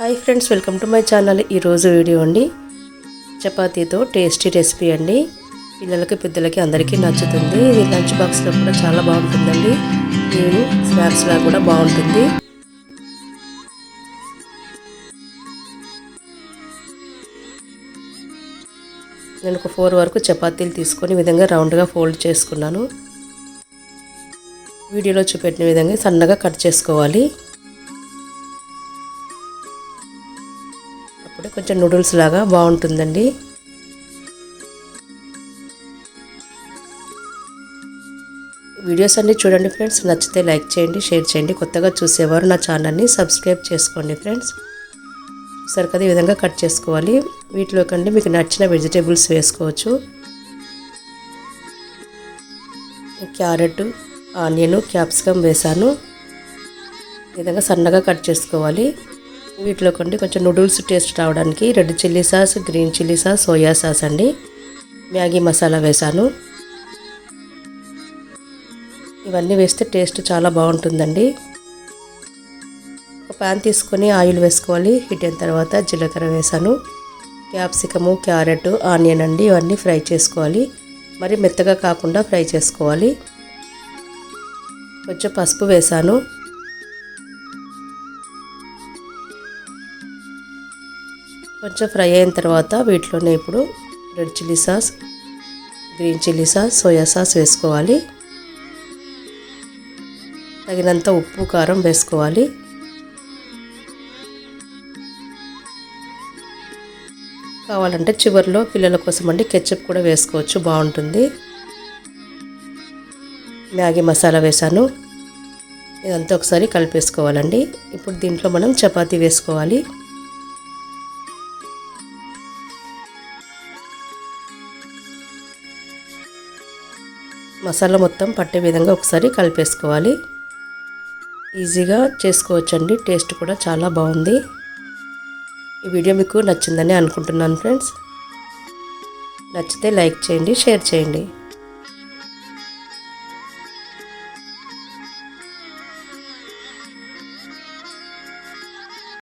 Hi friends welcome to my channel. ఈరోజు video అండి. చపాతీతో టేస్టీ రెసిపీ అండి. పిల్లలకి పెద్దలకి అందరికీ నచ్చుతుంది. ఇది లంచ్ బాక్స్లో కూడా చాలా బాగుంటుందండి. ఈవినింగ్ స్నాక్స్లా కూడా బాగుంటుంది. నేను ఒక ఫోర్ వరకు చపాతీలు తీసుకొని విధంగా రౌండ్గా ఫోల్డ్ చేసుకున్నాను. వీడియోలో చూపెట్టిన విధంగా సన్నగా కట్ చేసుకోవాలి. అప్పుడే కొంచెం నూడిల్స్ లాగా బాగుంటుందండి. వీడియోస్ అన్నీ చూడండి ఫ్రెండ్స్. నచ్చితే లైక్ చేయండి షేర్ చేయండి. కొత్తగా చూసేవారు నా ఛానల్ని సబ్స్క్రైబ్ చేసుకోండి ఫ్రెండ్స్. చూసారు కదా ఈ విధంగా కట్ చేసుకోవాలి. వీటిలో కంటే మీకు నచ్చిన వెజిటేబుల్స్ వేసుకోవచ్చు. క్యారెట్ ఆనియన్ క్యాప్సికమ్ వేసాను. ఈ విధంగా సన్నగా కట్ చేసుకోవాలి. వీటిలో కొన్ని కొంచెం నూడిల్స్ టేస్ట్ రావడానికి red chilli sauce green chilli sauce soya sauce అండి. మ్యాగీ మసాలా వేసాను ఇవన్నీ వేస్తే టేస్ట్ చాలా బాగుంటుందండి. ఒక ప్యాన్ తీసుకొని ఆయిల్ వేసుకోవాలి. హీట్ అయిన తర్వాత జీలకర్ర వేసాను క్యాప్సికము క్యారెట్ ఆనియన్ అండి ఇవన్నీ ఫ్రై చేసుకోవాలి. మరి మెత్తగా కాకుండా ఫ్రై చేసుకోవాలి. కొంచెం పసుపు వేసాను కొంచెం ఫ్రై అయిన తర్వాత వీటిలోనే ఇప్పుడు red chilli sauce green chilli sauce soya sauce వేసుకోవాలి. తగినంత ఉప్పు కారం వేసుకోవాలి. కావాలంటే చివరిలో పిల్లల కోసం అండి కెచ్చప్ కూడా వేసుకోవచ్చు బాగుంటుంది. మ్యాగీ మసాలా వేసాను ఇదంతా ఒకసారి కలిపేసుకోవాలండి. ఇప్పుడు దీంట్లో మనం చపాతీ వేసుకోవాలి. మసాలా మొత్తం పట్టే విధంగా ఒకసారి కలిపేసుకోవాలి. ఈజీగా చేసుకోవచ్చండి. టేస్ట్ కూడా చాలా బాగుంది. ఈ వీడియో మీకు నచ్చిందని అనుకుంటున్నాను ఫ్రెండ్స్. నచ్చితే లైక్ చేయండి షేర్ చేయండి.